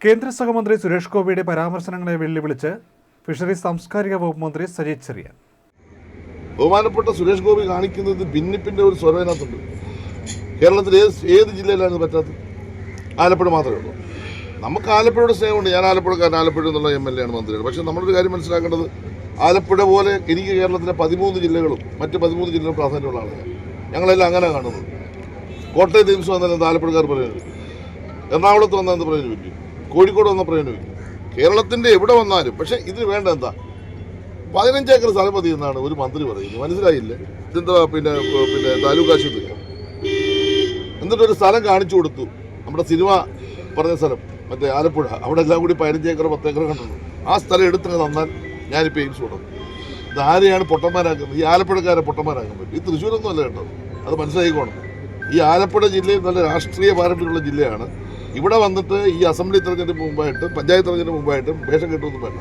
കേന്ദ്ര സഹമന്ത്രി സുരേഷ് ഗോപിയുടെ പരാമർശനങ്ങളെ വെല്ലുവിളിച്ച് ഫിഷറീസ് സാംസ്കാരിക വകുപ്പ് മന്ത്രി സജീത് ചെറിയാൻ. ബഹുമാനപ്പെട്ട സുരേഷ് ഗോപി കാണിക്കുന്നത് ഭിന്നിപ്പിന്റെ ഒരു സ്വരവിനകത്തുണ്ട് കേരളത്തിൽ ഏത് ജില്ലയിലാണ് പറ്റാത്തത്? ആലപ്പുഴ മാത്രമേ ഉള്ളൂ. നമുക്ക് ആലപ്പുഴയുടെ സ്നേഹമുണ്ട്. ഞാൻ ആലപ്പുഴക്കാരൻ. ആലപ്പുഴ എന്നുള്ള എം എൽ എ ആണ് മന്ത്രിയാണ് പക്ഷേ നമ്മളൊരു കാര്യം മനസ്സിലാക്കേണ്ടത് ആലപ്പുഴ പോലെ എനിക്ക് കേരളത്തിലെ പതിമൂന്ന് ജില്ലകളും മറ്റ് പതിമൂന്ന് ജില്ലകളും പ്രാധാന്യമുള്ള ആളാണ് ഞങ്ങളെല്ലാം അങ്ങനെ കാണുന്നത് കോട്ടയത്ത് വന്നാൽ എന്താ ആലപ്പുഴക്കാർ പറയുന്നത്. എറണാകുളത്ത് വന്നാൽ എന്ത് പ്രയോജനമില്ല കോഴിക്കോട് വന്ന പ്രയോജനമില്ല കേരളത്തിന്റെ എവിടെ വന്നാലും പക്ഷേ ഇതിന് വേണ്ട എന്താ? പതിനഞ്ച് ഏക്കർ സ്ഥലം മതി എന്നാണ് ഒരു മന്ത്രി പറയുന്നത്. മനസ്സിലായില്ല? ഇതെന്താ പിന്നെ പിന്നെ താലൂക്ക് ആശുപത്രി എന്നിട്ട് ഒരു സ്ഥലം കാണിച്ചു കൊടുത്തു. നമ്മുടെ സിനിമ പറഞ്ഞ സ്ഥലം മറ്റേ ആലപ്പുഴ. അവിടെ എല്ലാം കൂടി പതിനഞ്ച് ഏക്കർ പത്ത് ഏക്കർ കണ്ടുള്ളൂ. ആ സ്ഥലം എടുത്തു തന്നാൽ ഞാനിപ്പോൾ എയിംസ് കൊടുക്കും ഇത് ആരെയാണ് പൊട്ടന്മാരാക്കുന്നത് ഈ ആലപ്പുഴക്കാരെ പൊട്ടന്മാരാക്കാൻ പറ്റും? ഈ തൃശ്ശൂരൊന്നും അല്ല കേട്ടോ. അത് മനസ്സിലാക്കിക്കോണം. ഈ ആലപ്പുഴ ജില്ലയിൽ നല്ല രാഷ്ട്രീയ പാരമ്പര്യമുള്ള ജില്ലയാണ്. ഇവിടെ വന്നിട്ട് ഈ അസംബ്ലി തെരഞ്ഞെടുപ്പ് മുമ്പായിട്ടും പഞ്ചായത്ത് തെരഞ്ഞെടുപ്പ് മുമ്പായിട്ടും വേഷം കിട്ടുമെന്ന് വേണ്ട.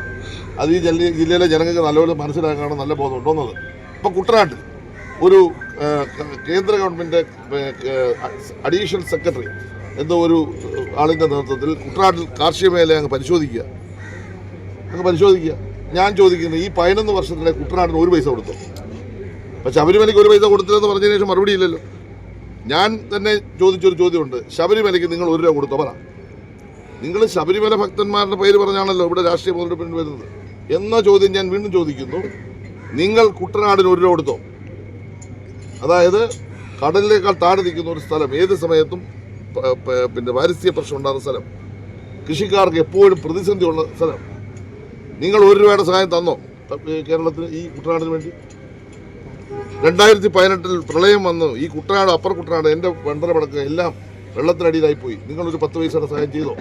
അത് ഈ ജില്ല ജില്ലയിലെ ജനങ്ങൾക്ക് നല്ലപോലെ മനസ്സിലാക്കാനുള്ള നല്ല ബോധം ഉണ്ടോന്നത് ഇപ്പം കുട്ടനാട്ടിൽ ഒരു കേന്ദ്ര ഗവൺമെന്റ് അഡീഷണൽ സെക്രട്ടറി എന്തോ ഒരു ആളിന്റെ നേതൃത്വത്തിൽ കുട്ടനാട്ടിൽ കാർഷിക മേഖല അങ്ങ് പരിശോധിക്കുക. അങ്ങ് പരിശോധിക്കുക. ഞാൻ ചോദിക്കുന്നത് ഈ പതിനൊന്ന് വർഷത്തിലെ കുട്ടനാടിന് ഒരു പൈസ കൊടുത്തു? പക്ഷെ ശബരിമലയ്ക്ക് ഒരു പൈസ കൊടുത്തില്ലെന്ന് പറഞ്ഞതിന് ശേഷം മറുപടി ഇല്ലല്ലോ. ഞാൻ തന്നെ ചോദിച്ചൊരു ചോദ്യമുണ്ട്. ശബരിമലയ്ക്ക് നിങ്ങൾ ഒരു രൂപ കൊടുത്തോ? പറ. നിങ്ങൾ ശബരിമല ഭക്തന്മാരുടെ പേര് പറഞ്ഞാണല്ലോ ഇവിടെ രാഷ്ട്രീയ മുതലെടുപ്പിന് വരുന്നത്. എന്ന ചോദ്യം ഞാൻ വീണ്ടും ചോദിക്കുന്നു. നിങ്ങൾ കുട്ടനാടിന് ഒരു രൂപ കൊടുത്തോ? അതായത് കടലിനേക്കാൾ താഴെ നിൽക്കുന്ന ഒരു സ്ഥലം ഏത് സമയത്തും പിന്നെ പാരിസ്ഥിതിക പ്രശ്നം ഉണ്ടാകുന്ന സ്ഥലം കൃഷിക്കാർക്ക് എപ്പോഴും പ്രതിസന്ധിയുള്ള സ്ഥലം. നിങ്ങൾ ഒരു രൂപയുടെ സഹായം തന്നോ? കേരളത്തിന് ഈ കുട്ടനാടിന് വേണ്ടി? രണ്ടായിരത്തി പതിനെട്ടിൽ പ്രളയം വന്നു. ഈ കുട്ടനാട് അപ്പർ കുട്ടനാട് എന്റെ വെണ്ടറമടക്ക് എല്ലാം വെള്ളത്തിനടിയിലായി പോയി നിങ്ങളൊരു പത്ത് പൈസയുടെ സഹായം ചെയ്തോ?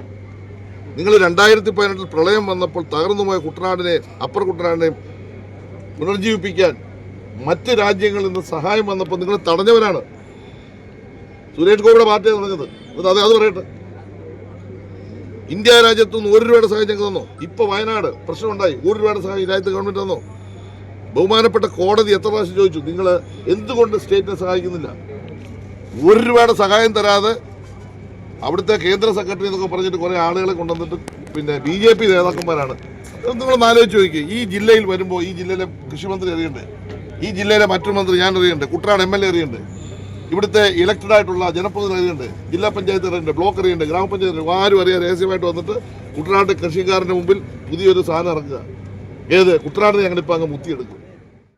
നിങ്ങൾ രണ്ടായിരത്തി പതിനെട്ടിൽ പ്രളയം വന്നപ്പോൾ തകർന്നുപോയ കുട്ടനാടിനെ അപ്പർ കുട്ടനാടിനെയും പുനർജീവിപ്പിക്കാൻ മറ്റ് രാജ്യങ്ങളിൽ നിന്ന് സഹായം വന്നപ്പോൾ നിങ്ങൾ തടഞ്ഞവരാണ്. സുരേഷ് ഗോപിയുടെ പാർട്ടിയാണ് തുടങ്ങുന്നത് അത് അത് പറയട്ടെ. ഇന്ത്യ രാജ്യത്തു നിന്ന് ഒരു രൂപയുടെ സഹായം ഞങ്ങൾ തന്നോ? ഇപ്പൊ വയനാട് പ്രശ്നമുണ്ടായി. ഒരു രൂപയുടെ സഹായം രാജ്യത്ത് ഗവൺമെന്റ് തന്നോ? ബഹുമാനപ്പെട്ട കോടതി എത്ര പ്രാവശ്യം ചോദിച്ചു നിങ്ങൾ എന്തുകൊണ്ട് സ്റ്റേറ്റിനെ സഹായിക്കുന്നില്ല? ഒരു രൂപയുടെ സഹായം തരാതെ അവിടുത്തെ കേന്ദ്ര സെക്രട്ടറി എന്നൊക്കെ പറഞ്ഞിട്ട് കുറേ ആളുകളെ കൊണ്ടുവന്നിട്ട് പിന്നെ ബി ജെ പി നേതാക്കന്മാരാണ്. നിങ്ങൾ ആലോചിച്ച് ചോദിക്കുക ഈ ജില്ലയിൽ വരുമ്പോൾ ഈ ജില്ലയിലെ കൃഷിമന്ത്രി അറിയണ്ടേ? ഈ ജില്ലയിലെ മറ്റൊരു മന്ത്രി ഞാൻ അറിയണ്ടേ? കുട്ടനാട് എം എൽ എ അറിയണ്ടേ? ഇവിടുത്തെ ഇലക്റ്റഡ് ആയിട്ടുള്ള ജനപ്രതിനിധി അറിയണ്ടേ? ജില്ലാ പഞ്ചായത്ത് അറിയണ്ടേ? ബ്ലോക്ക് അറിയണ്ടേ? ഗ്രാമപഞ്ചായത്ത് ആരും അറിയാൻ രഹസ്യമായിട്ട് വന്നിട്ട് കുട്ടനാട് കൃഷിക്കാരന്റെ മുമ്പിൽ പുതിയൊരു സാധനം ഇറക്കുക. ഏത്? കുട്ടനാടിനെ ഞങ്ങളിപ്പോൾ അങ്ങ് മുത്തിയെടുക്കും.